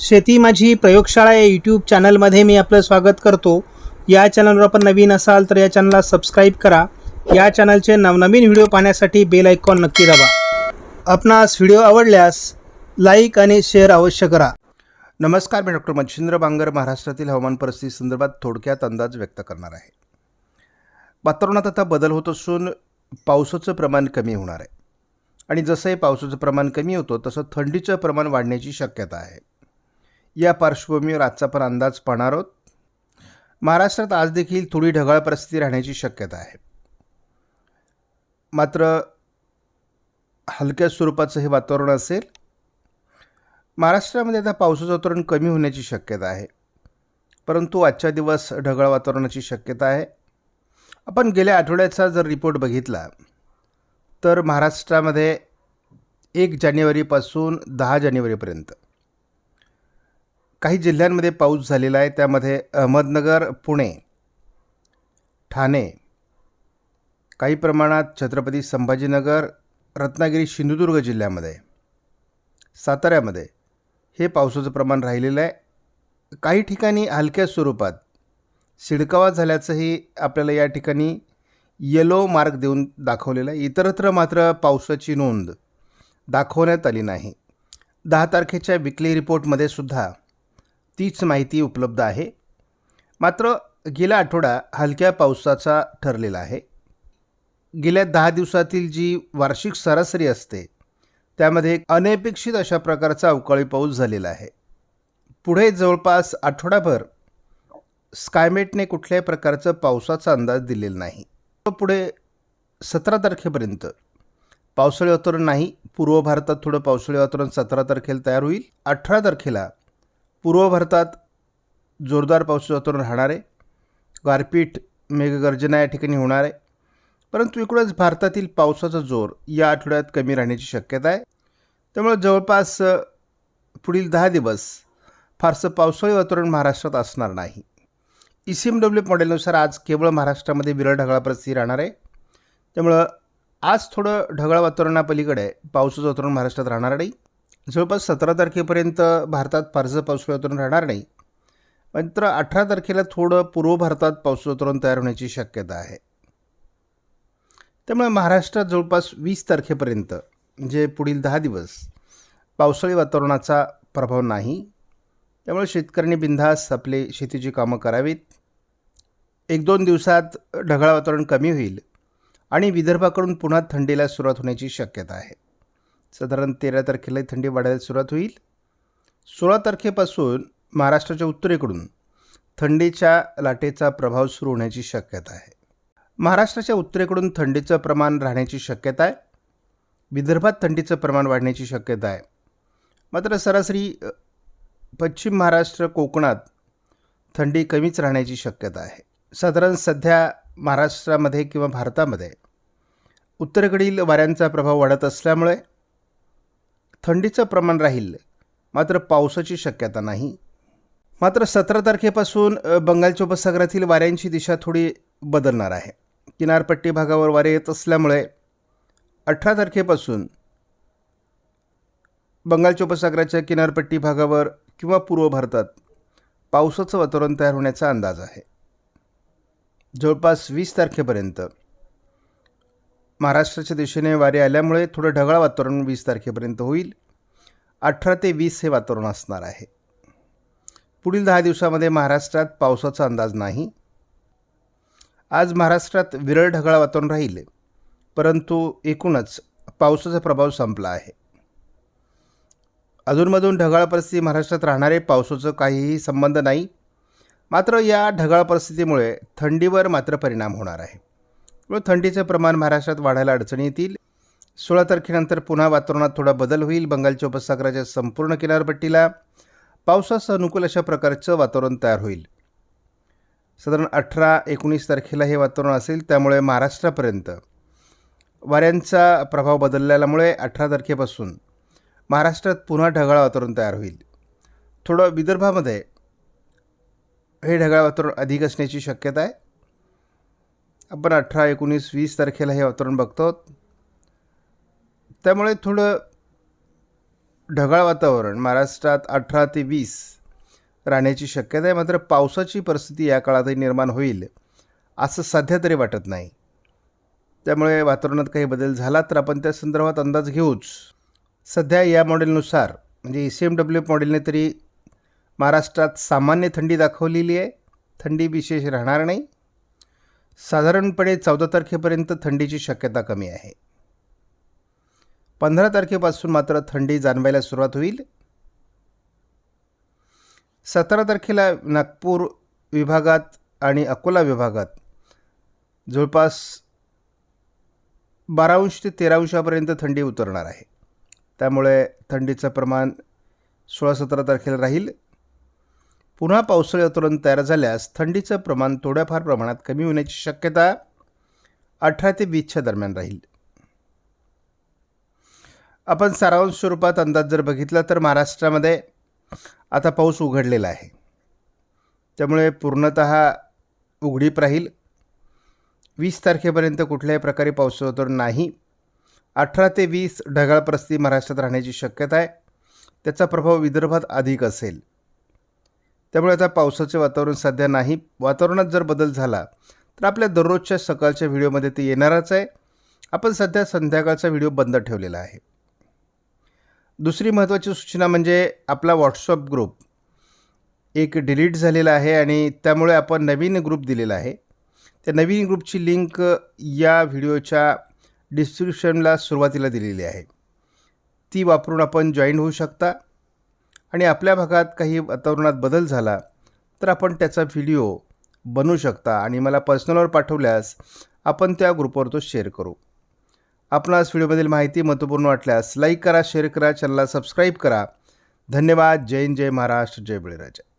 शेती माझी प्रयोगशाळा या यूट्यूब चॅनलमध्ये मी आपलं स्वागत करतो. या चॅनलवर आपण नवीन असाल तर या चॅनलला सबस्क्राईब करा. या चॅनलचे नवनवीन व्हिडिओ पाहण्यासाठी बेल आयकॉन नक्की दाबा. आपणास व्हिडिओ आवडल्यास लाईक आणि शेअर अवश्य करा. नमस्कार मी डॉक्टर मच्छिंद्र बांगर महाराष्ट्रातील हवामान परिस्थिती संदर्भात थोडक्यात अंदाज व्यक्त करणार आहे. वातावरणात आता बदल होत असून पावसाचं प्रमाण कमी होणार आहे. आणि जसंही पावसाचं प्रमाण कमी होतं तसं थंडीचं प्रमाण वाढण्याची शक्यता आहे. या पार्श्वभूमीवर आजचा पण अंदाज पाहणार आहोत. महाराष्ट्रात आज देखील थोडी ढगाळ परिस्थिती राहण्याची शक्यता आहे. मात्र हलक्या स्वरूपाचं हे वातावरण असेल महाराष्ट्रामध्ये आता पावसाचं वातावरण कमी होण्याची शक्यता आहे. परंतु आजच्या दिवस ढगाळ वातावरणाची शक्यता आहे. आपण गेल्या आठवड्याचा जर रिपोर्ट बघितला तर महाराष्ट्रामध्ये एक जानेवारीपासून दहा जानेवारीपर्यंत काही जिल्ह्यांमध्ये पाऊस झालेला आहे. त्यामध्ये अहमदनगर पुणे ठाणे काही प्रमाणात छत्रपती संभाजीनगर रत्नागिरी सिंधुदुर्ग जिल्ह्यामध्ये साताऱ्यामध्ये हे पावसाचं प्रमाण राहिलेलं आहे. काही ठिकाणी हलक्या स्वरूपात शिडकावा झाल्याचंही आपल्याला या ठिकाणी येलो मार्क देऊन दाखवलेला आहे. इतरत्र मात्र पावसाची नोंद दाखवण्यात आली नाही. दहा तारखेच्या विकली रिपोर्टमध्ये सुद्धा तीच माहिती उपलब्ध आहे. मात्र गेला आठवडा हलक्या पावसाचा ठरलेला आहे. गेल्या दहा दिवसातील जी वार्षिक सरासरी असते त्यामध्ये एक अनपेक्षित अशा प्रकारचा अवकाळी पाऊस झालेला आहे. पुढे जवळपास आठवडाभर स्कायमेटने कुठल्याही प्रकारचं पावसाचा अंदाज दिलेला नाही. पुढे सतरा तारखेपर्यंत पावसाळी वातावरण नाही पूर्व भारतात थोडं पावसाळी वातावरण सतरा तारखेला तयार होईल. अठरा तारखेला पूर्व भारतात जोरदार पाऊस वातावरण राहणार आहे. गारपीट मेघगर्जना या ठिकाणी होणार आहे. परंतु इकडंच भारतातील पावसाचा जोर या आठवड्यात कमी राहण्याची शक्यता आहे. त्यामुळे जवळपास पुढील दहा दिवस फारसं पावसाळी वातावरण महाराष्ट्रात असणार नाही. ई सी एम डब्ल्यू मॉडेलनुसार आज केवळ महाराष्ट्रामध्ये विरळ ढगाळ परिस्थिती राहणार आहे. त्यामुळं आज थोडं ढगाळ वातावरणापलीकडे पावसाचं वातावरण महाराष्ट्रात राहणार नाही. जवळपास सतरा तारखेपर्यंत भारतात फारसं पावसाळी वातावरण राहणार नाही. मात्र अठरा तारखेला थोडं पूर्व भारतात पाऊस वातावरण तयार होण्याची शक्यता आहे. त्यामुळे महाराष्ट्रात जवळपास वीस तारखेपर्यंत म्हणजे पुढील दहा दिवस पावसाळी वातावरणाचा प्रभाव नाही. त्यामुळे शेतकऱ्यांनी बिनधास्त आपले शेतीची कामं करावीत. एक दोन दिवसात ढगाळ वातावरण कमी होईल आणि विदर्भाकडून पुन्हा थंडीला सुरुवात होण्याची शक्यता आहे. साधारण तेरा तारखेला थंडी वाढायला सुरुवात होईल. सोळा तारखेपासून महाराष्ट्राच्या उत्तरेकडून थंडीच्या लाटेचा प्रभाव सुरू होण्याची शक्यता आहे. महाराष्ट्राच्या उत्तरेकडून थंडीचं प्रमाण राहण्याची शक्यता आहे. विदर्भात थंडीचं प्रमाण वाढण्याची शक्यता आहे. मात्र सरासरी पश्चिम महाराष्ट्र कोकणात थंडी कमीच राहण्याची शक्यता आहे. साधारण सध्या महाराष्ट्रामध्ये किंवा भारतामध्ये उत्तरेकडील वाऱ्यांचा प्रभाव वाढत असल्यामुळे थंडीचं प्रमाण राहील. मात्र पावसाची शक्यता नाही. मात्र सतरा तारखेपासून बंगालच्या उपसागरातील वाऱ्यांची दिशा थोडी बदलणार आहे. किनारपट्टी भागावर वारे येत असल्यामुळे अठरा तारखेपासून बंगालच्या उपसागराच्या किनारपट्टी भागावर किंवा पूर्व भारतात पावसाचं वातावरण तयार होण्याचा अंदाज आहे. जवळपास वीस तारखेपर्यंत महाराष्ट्राच्या दिशेने वारे आल्यामुळे थोडं ढगाळ वातावरण वीस तारखेपर्यंत होईल. अठरा ते वीस हे वातावरण असणार आहे. पुढील दहा दिवसामध्ये महाराष्ट्रात पावसाचा अंदाज नाही. आज महाराष्ट्रात विरळ ढगाळ वातावरण राहील परंतु एकूणच पावसाचा प्रभाव संपला आहे. अधूनमधून ढगाळ परिस्थिती महाराष्ट्रात राहणारे पावसाचं काहीही संबंध नाही. मात्र या ढगाळ परिस्थितीमुळे थंडीवर मात्र परिणाम होणार आहे. व थंडीचं प्रमाण महाराष्ट्रात वाढायला अडचणी येतील. सोळा तारखेनंतर पुन्हा वातावरणात थोडा बदल होईल. बंगालच्या उपसागराच्या संपूर्ण किनारपट्टीला पावसासह अनुकूल अशा प्रकारचं वातावरण तयार होईल. साधारण अठरा एकोणीस तारखेला हे वातावरण असेल त्यामुळे महाराष्ट्रापर्यंत वाऱ्यांचा प्रभाव बदलल्यामुळे अठरा तारखेपासून महाराष्ट्रात पुन्हा ढगाळ वातावरण तयार होईल. थोडं विदर्भामध्ये हे ढगाळ वातावरण अधिक असण्याची शक्यता आहे. आपण अठरा एकोणीस वीस तारखेला हे वातावरण बघतो. त्यामुळे थोडं ढगाळ वातावरण महाराष्ट्रात अठरा ते वीस राहण्याची शक्यता आहे. मात्र पावसाची परिस्थिती या काळातही निर्माण होईल असं सध्या तरी वाटत नाही. त्यामुळे वातावरणात काही बदल झाला तर आपण त्या संदर्भात अंदाज घेऊच. सध्या या मॉडेलनुसार म्हणजे ई सी एम डब्ल्यू मॉडेलने तरी महाराष्ट्रात सामान्य थंडी दाखवलेली आहे. थंडी विशेष राहणार नाही. साधारणपणे चौदा तारखेपर्यंत थंडीची शक्यता कमी आहे. पंधरा तारखेपासून मात्र थंडी जाणवायला सुरुवात होईल. सतरा तारखेला नागपूर विभागात आणि अकोला विभागात जवळपास बारा अंश ते तेरा अंशापर्यंत थंडी उतरणार आहे. त्यामुळे थंडीचं प्रमाण सोळा सतरा तारखेला राहील. पुन्हा पावसाळी वातावरण तयार झाल्यास थंडीचं प्रमाण थोड्याफार प्रमाणात कमी होण्याची शक्यता अठरा ते वीसच्या दरम्यान राहील. आपण सारांश स्वरूपात अंदाज जर बघितला तर महाराष्ट्रामध्ये आता पाऊस उघडलेला आहे. त्यामुळे पूर्णत उघडीप राहील. वीस तारखेपर्यंत कुठल्याही प्रकारे पावसाचं वातावरण नाही. अठरा ते वीस ढगाळ परिस्थिती महाराष्ट्रात राहण्याची शक्यता आहे. त्याचा प्रभाव विदर्भात अधिक असेल. त्यामुळे आता पावसाचे वातावरण सध्या नाही. वातावरणात जर बदल झाला तर आपल्या दररोजच्या सकाळच्या व्हिडिओमध्ये ते येणारच आहे. आपण सध्या संध्याकाळचा व्हिडिओ बंद ठेवलेला आहे. दुसरी महत्त्वाची सूचना म्हणजे आपला व्हॉट्सअप ग्रुप एक डिलीट झालेला आहे आणि त्यामुळे आपण नवीन ग्रुप दिलेला आहे. त्या नवीन ग्रुपची लिंक या व्हिडिओच्या डिस्क्रिप्शनला सुरुवातीला दिलेली आहे. ती वापरून आपण जॉईन होऊ शकता. आणि आपल्या भागात काही वातावरणात बदल झाला तर आपण त्याचा व्हिडिओ बनवू शकता आणि मला पर्सनलवर पाठवल्यास आपण त्या ग्रुपवर तो शेअर करू. आपणास व्हिडिओमधील माहिती महत्त्वपूर्ण वाटल्यास लाईक करा शेअर करा चॅनलला सबस्क्राईब करा. धन्यवाद. जय हिंद, जय महाराष्ट्र जय बळीराजा.